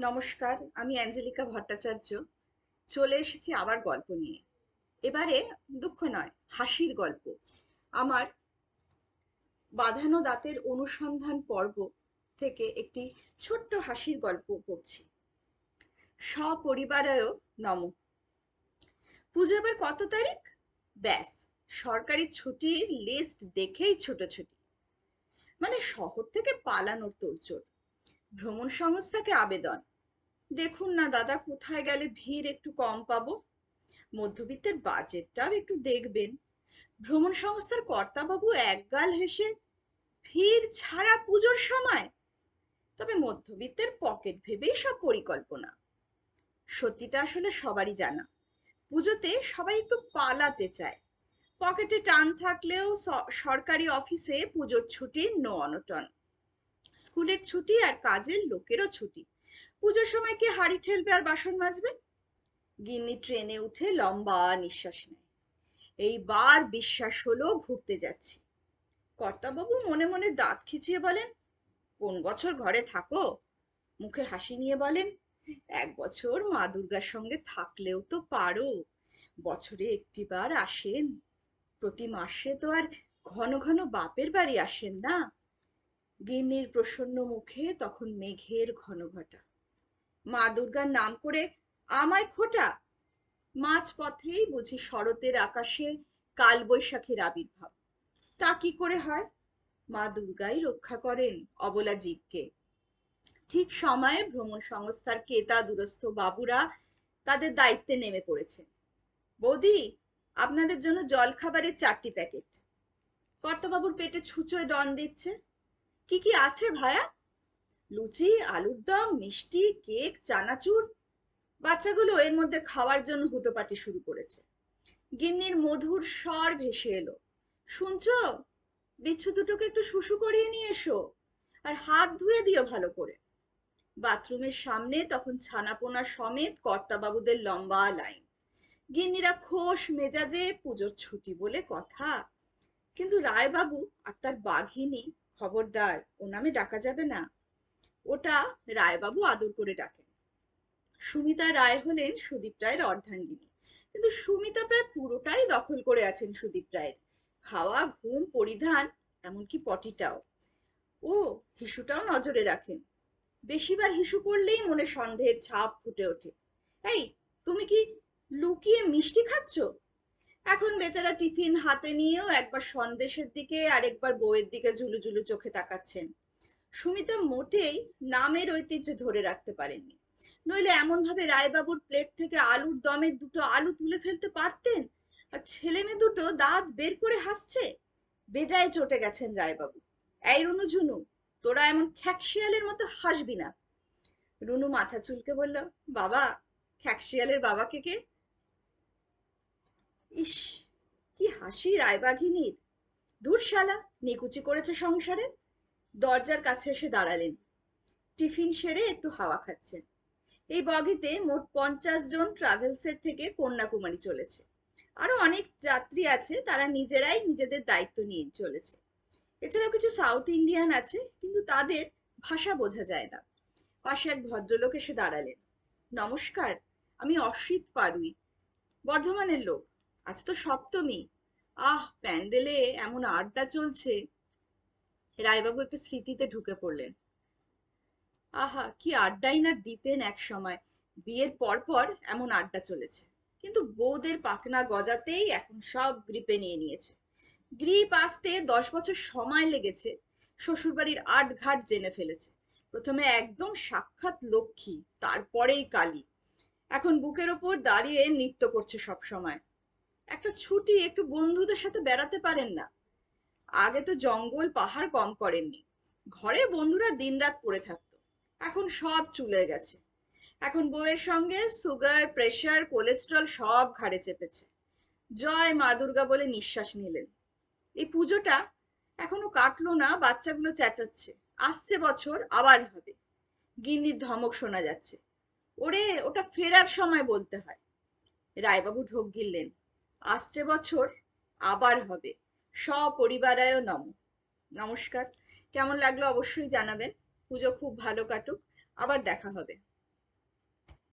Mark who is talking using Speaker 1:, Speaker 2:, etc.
Speaker 1: নমস্কার, আমি অ্যাঞ্জেলিকা ভট্টাচার্য। চলে এসেছি আবার গল্প নিয়ে। এবারে দুঃখ নয়, হাসির গল্প। আমার বাঁধানো দাঁতের অনুসন্ধান পর্ব থেকে একটি ছোট্ট হাসির গল্প পড়ছি। সপরিবারায় নম। পুজো এবার কত তারিখ? ব্যাস, সরকারি ছুটির লিস্ট দেখেই ছোটাছুটি। মানে শহর থেকে পালানোর তোড়জোড়। ভ্রমণ সংস্থাকে আবেদন। দেখুন না দাদা, কোথায় গেলে ভিড় একটু কম পাবো? মধ্যবিত্তের বাজেটটাও একটু দেখবেন। ভ্রমণ সংস্থার কর্তাবাবু একগাল হেসে, ভিড় ছাড়া পুজোর সময়? তবে মধ্যবিত্তের পকেট ভেবেই সব পরিকল্পনা। সত্যিটা আসলে সবারই জানা। পুজোতে সবাই একটু পালাতে চায়। পকেটে টান থাকলেও সরকারি অফিসে পুজোর ছুটি নো অনটন স্কুলের ছুটি আর কাজের লোকেরও ছুটি। পুজোর সময় কি হাড়ি ঠেলবে আর বাসন মাজবে? গিন্নি ট্রেনে উঠে লম্বা নিঃশ্বাস নেয়। এইবার বিশ্বাস হলো ঘুরতে যাচ্ছি। কর্তাবাবু মনে মনে দাঁত খিচিয়ে বলেন, কোন বছর ঘরে থাকো? মুখে হাসি নিয়ে বলেন, এক বছর মা দুর্গার সঙ্গে থাকলেও তো পারো। বছরে একটিবার আসেন। প্রতি মাসে তো আর ঘন ঘন বাপের বাড়ি আসেন না। গিন্নির প্রসন্ন মুখে তখন মেঘের ঘন ঘটা মা দুর্গার নাম করে আমায় খোটা। মাঝ পথেই বুঝি শরতের আকাশে কাল বৈশাখীর আবির্ভাব। তা কি করে হয়? মা দুর্গাই রক্ষা করেন অবলা জীবকে। ঠিক সময়ে ভ্রমণ সংস্থার কেতা দুরস্থ বাবুরা তাদের দায়িত্বে নেমে পড়েছে। বৌদি, আপনাদের জন্য জল খাবারের চারটি প্যাকেট। কর্তাবাবুর পেটে ছুঁচোয় ডন দিচ্ছে। কি কি আছে ভায়া? লুচি, আলুর দম, মিষ্টি, কেক, চানাচুর। বাচ্চাগুলো এর মধ্যে খাওয়ার জন্য হুটোপাটি শুরু করেছে। গিন্নির মধুর স্বর ভেসে এলো। শুনছো? বিচ্ছু দুটোকে একটু শুশু করিয়ে নিয়ে এসো আর হাত ধুয়ে দিও ভালো করে। বাথরুমের সামনে তখন ছানাপোনা সমেত কর্তাবাবুদের লম্বা লাইন। গিন্নিরা খোশ মেজাজে পুজোর ছুটি বলে কথা। কিন্তু রায়বাবু আর তার বাঘিনী খবরদার, ও নামে ডাকা যাবে না? ওটা রায়বাবু আদর করে ডাকেন। সুমিতা রায় হলেন সুদীপ রায়ের অর্ধাঙ্গিনী। কিন্তু সুমিতা প্রায় পুরোটাই দখল করে আছেন সুদীপ রায়ের। খাওয়া, ঘুম, পরিধান, এমনকি পটিটাও। ও, হিসুটাও নজরে রাখেন। বেশিবার হিসু করলেই মনে সন্দেহের ছাপ ফুটে ওঠে। এই, তুমি কি লুকিয়ে মিষ্টি খাচ্ছ? এখন বেচারা টিফিন হাতে নিয়েও একবার সন্দেশের দিকে, আরেকবার বউয়ের দিকে ঝুলু ঝুলু চোখে তাকাচ্ছেন। সুমিতা মোটেই নামের ঐতিহ্য ধরে রাখতে পারেননি। নইলে এমন ভাবে রায়বাবুর প্লেট থেকে আলুর দমের দুটো আলু তুলে ফেলতে পারতেন? আর ছেলে মেয়ে দুটো দাঁত বের করে হাসছে? বেজায় চটে গেছেন রায়বাবু। এই রুনু ঝুনু, তোরা এমন খ্যাকশিয়ালের মতো হাসবি না। রুনু মাথা চুলকে বলল, বাবা, খ্যাকশিয়ালের বাবাকে কে? ইস, কি হাসি রায়বাঘিনীর। ধূরশালা, নিকুচি করেছে সংসারের? দরজার কাছে এসে দাঁড়ালেন। টিফিন সেরে একটু হাওয়া খাচ্ছেন। এই বগিতে মোট পঞ্চাশ জন ট্রাভেলসের থেকে কন্যাকুমারী চলেছে। আরও অনেক যাত্রী আছে, তারা নিজেরাই নিজেদের দায়িত্ব নিয়ে চলেছে। এছাড়াও কিছু সাউথ ইন্ডিয়ান আছে, কিন্তু তাদের ভাষা বোঝা যায় না। পাশে এক ভদ্রলোক এসে দাঁড়ালেন। নমস্কার, আমি অসিত পারুই, বর্ধমানের লোক। আজ তো সপ্তমী। আহ, প্যান্ডেলে এমন আড্ডা চলছে। রায়বাবু একটু স্মৃতিতে ঢুকে পড়লেন। আহা, কি আড্ডাই না দিতেন এক সময়। বিয়ের পর পর এমন আড্ডা চলেছে। কিন্তু বউদের পাকনা গজাতেই এখন সব গ্রিপে নিয়ে নিয়েছে। গ্রিপ আসতে দশ বছর সময় লেগেছে। শ্বশুরবাড়ির আট ঘাট জেনে ফেলেছে। প্রথমে একদম সাক্ষাৎ লক্ষ্মী, তারপরেই কালী। এখন বুকের ওপর দাঁড়িয়ে নৃত্য করছে সব সময় একটা ছুটি একটু বন্ধুদের সাথে বেড়াতে পারেন না। আগে তো জঙ্গল পাহাড় কম করেননি। ঘরে বন্ধুরা দিনরাত পড়ে থাকতো। এখন সব চুলে গেছে। এখন বউয়ের সঙ্গে সুগার, প্রেশার, কোলেস্ট্রল সব ঘাড়ে চেপেছে। জয় মা দুর্গা বলে নিঃশ্বাস নিলেন। এই পুজোটা এখনও কাটলো না, বাচ্চাগুলো চেঁচাচ্ছে। আসছে বছর আবার হবে। গিন্নির ধমক শোনা যাচ্ছে। ওরে, ওটা ফেরার সময় বলতে হয়। রায়বাবু ঢোক গিললেন। আসছে বছর, আবার হবে। সপরিবারায় নম। নমস্কার। কেমন লাগল অবশ্যই জানাবেন। পুজো খুব ভালো কাটুক। আবার দেখা হবে।